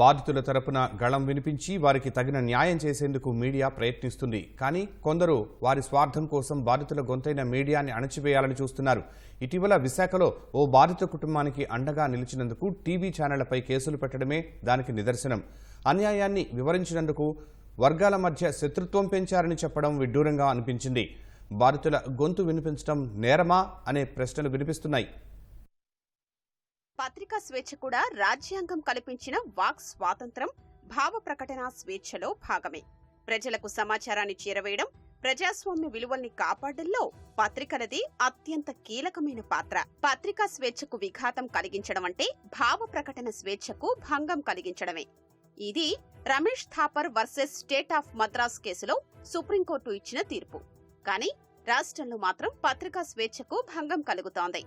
బాధితుల తరపున గళం వినిపించి వారికి తగిన న్యాయం చేసేందుకు మీడియా ప్రయత్నిస్తుంది. కానీ కొందరు వారి స్వార్థం కోసం బాధితుల గొంతైన మీడియాని అణచివేయాలని చూస్తున్నారు. ఇటీవల విశాఖలో ఓ బాధిత కుటుంబానికి అండగా నిలిచినందుకు టీవీ ఛానళ్ళపై కేసులు పెట్టడమే దానికి నిదర్శనం. అన్యాయాన్ని వివరించినందుకు వర్గాల మధ్య శత్రుత్వం పెంచారని చెప్పడం విడ్డూరంగా అనిపించింది. బాధితుల గొంతు వినిపించడం నేరమా? అనే ప్రశ్నలు వినిపిస్తున్నాయి. పత్రికా స్వేచ్ఛ కూడా రాజ్యాంగం కల్పించిన వాక్ స్వాతంత్రం భావ ప్రకటన స్వేచ్ఛలో భాగమే. ప్రజలకు సమాచారాన్ని చేరవేయడం ప్రజాస్వామ్య విలువల్ని కాపాడడంలో పత్రికలది అత్యంత కీలకమైన పాత్ర. పత్రికా స్వేచ్ఛకు విఘాతం కలిగించడం అంటే భావ ప్రకటన స్వేచ్ఛకు భంగం కలిగించడమే. ఇది Ramesh Thapar versus state of Madras కేసులో సుప్రీంకోర్టు ఇచ్చిన తీర్పు. కానీ రాష్ట్రంలో మాత్రం పత్రికా స్వేచ్ఛకు భంగం కలుగుతోంది.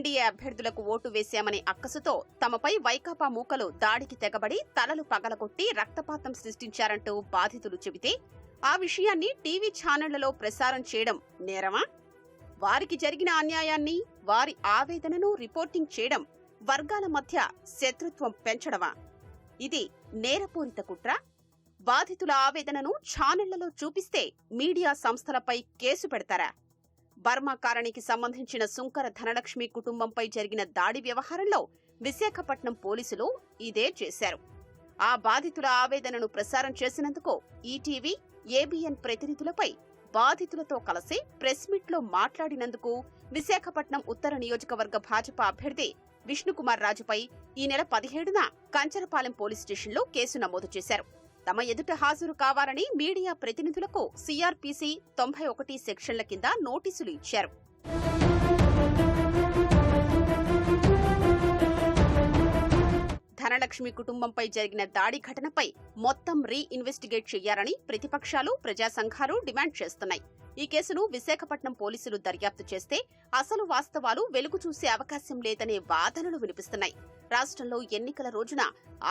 ఎన్డీఏ అభ్యర్థులకు ఓటు వేశామనే అక్కసుతో తమపై వైకాపా మూకలు దాడికి తెగబడి తలలు పగలగొట్టి రక్తపాతం సృష్టించారంటూ బాధితులు చెబితే ఆ విషయాన్ని టీవీ ఛానళ్ళలో ప్రసారం చేయడం నేరమా? వారికి జరిగిన అన్యాయాన్ని వారి ఆవేదనను రిపోర్టింగ్ చేయడం వర్గాల మధ్య శత్రుత్వం పెంచడమా? ఇది నేరపూరిత కుట్ర? బాధితుల ఆవేదనను ఛానళ్ళలో చూపిస్తే మీడియా సంస్థలపై కేసు పెడతారా? బర్మా కారణికి సంబంధించిన సుంకర ధనలక్ష్మి కుటుంబంపై జరిగిన దాడి వ్యవహారంలో విశాఖపట్నం పోలీసులు ఇదే చేశారు. ఆ బాధితుల ఆవేదనను ప్రసారం చేసినందుకు ఈటీవీ ఏబిఎన్ ప్రతినిధులపై బాధితులతో కలిసి ప్రెస్ మీట్లో మాట్లాడినందుకు విశాఖపట్నం ఉత్తర నియోజకవర్గ భాజపా అభ్యర్థి విష్ణుకుమార్ రాజుపై ఈ నెల పదిహేడున కంచరపాలెం పోలీస్ స్టేషన్లో కేసు నమోదు చేశారు. తమ ఎదుట హాజరు కావాలని మీడియా ప్రతినిధులకు సిఆర్పిసి తొంభై ఒకటి సెక్షన్ల కింద నోటీసులు ఇచ్చారు. ధనలక్ష్మి కుటుంబంపై జరిగిన దాడి ఘటనపై మొత్తం రీ ఇన్వెస్టిగేట్ చేయాలని ప్రతిపక్షాలు ప్రజా సంఘాలు డిమాండ్ చేస్తున్నాయి. ఈ కేసును విశాఖపట్నం పోలీసులు దర్యాప్తు చేస్తే అసలు వాస్తవాలు వెలుగు చూసే అవకాశం లేదనే వాదనలు వినిపిస్తున్నాయి. రాష్ట్రంలో ఎన్నికల రోజున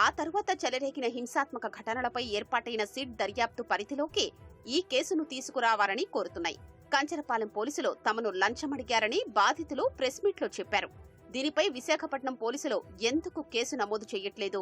ఆ తరువాత చెలరేగిన హింసాత్మక ఘటనలపై ఏర్పాటైన సిట్ దర్యాప్తు పరిధిలోకి ఈ కేసును తీసుకురావాలని కోరుతున్నాయి. కంచరపాలెం పోలీసులు తమను లంచమడిగారని బాధితులు ప్రెస్ మీట్లో చెప్పారు. దీనిపై విశాఖపట్నం పోలీసులు ఎందుకు కేసు నమోదు చేయట్లేదు?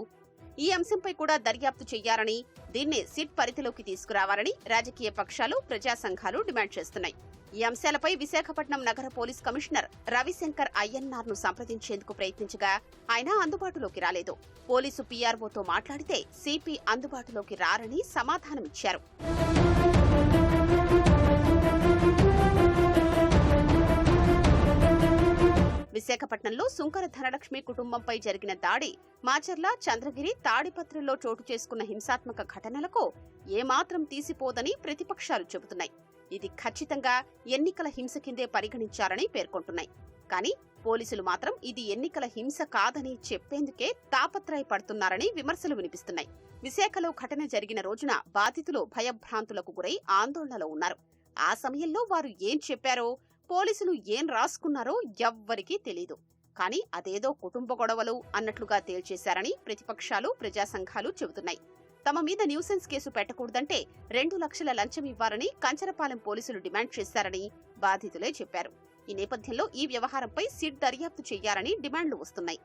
ఈ అంశంపై కూడా దర్యాప్తు చేయాలని దీన్ని సిట్ పరిధిలోకి తీసుకురావాలని రాజకీయ పక్షాలు ప్రజా సంఘాలు డిమాండ్ చేస్తున్నాయి. ఈ అంశాలపై విశాఖపట్నం నగర పోలీస్ కమిషనర్ రవిశంకర్ ఐఎన్ఆర్ను సంప్రదించేందుకు ప్రయత్నించగా ఆయన అందుబాటులోకి రాలేదు. పోలీసు పీఆర్ఓతో మాట్లాడితే సిపి అందుబాటులోకి రారని సమాధానమిచ్చారు. విశాఖపట్నంలో సుంకర ధనలక్ష్మి కుటుంబంపై జరిగిన దాడి మాచర్ల చంద్రగిరి తాడిపత్రిలో చోటు చేసుకున్న హింసాత్మక ఘటనలకు ఏమాత్రం తీసిపోదని ప్రతిపక్షాలు చెబుతున్నాయి. ఇది ఖచ్చితంగా ఎన్నికల హింస కిందే పరిగణించారని పేర్కొంటున్నాయి. కానీ పోలీసులు మాత్రం ఇది ఎన్నికల హింస కాదని చెప్పేందుకే తాపత్రయపడుతున్నారని విమర్శలు వినిపిస్తున్నాయి. విశాఖలో ఘటన జరిగిన రోజున బాధితులు భయభ్రాంతులకు గురై ఆందోళనలో ఉన్నారు. ఆ సమయంలో వారు ఏం చెప్పారో పోలీసులు ఏం రాసుకున్నారో ఎవ్వరికీ తెలీదు. కానీ అదేదో కుటుంబ గొడవలు అన్నట్లుగా తేల్చేశారని ప్రతిపక్షాలు ప్రజా సంఘాలు చెబుతున్నాయి. తమ మీద న్యూసెన్స్ కేసు పెట్టకూడదంటే రెండు లక్షల లంచం ఇవ్వాలని కంచరపాలెం పోలీసులు డిమాండ్ చేశారని బాధితులే చెప్పారు. ఈ నేపథ్యంలో ఈ వ్యవహారంపై సిట్ దర్యాప్తు చేయాలని డిమాండ్లు వస్తున్నాయి.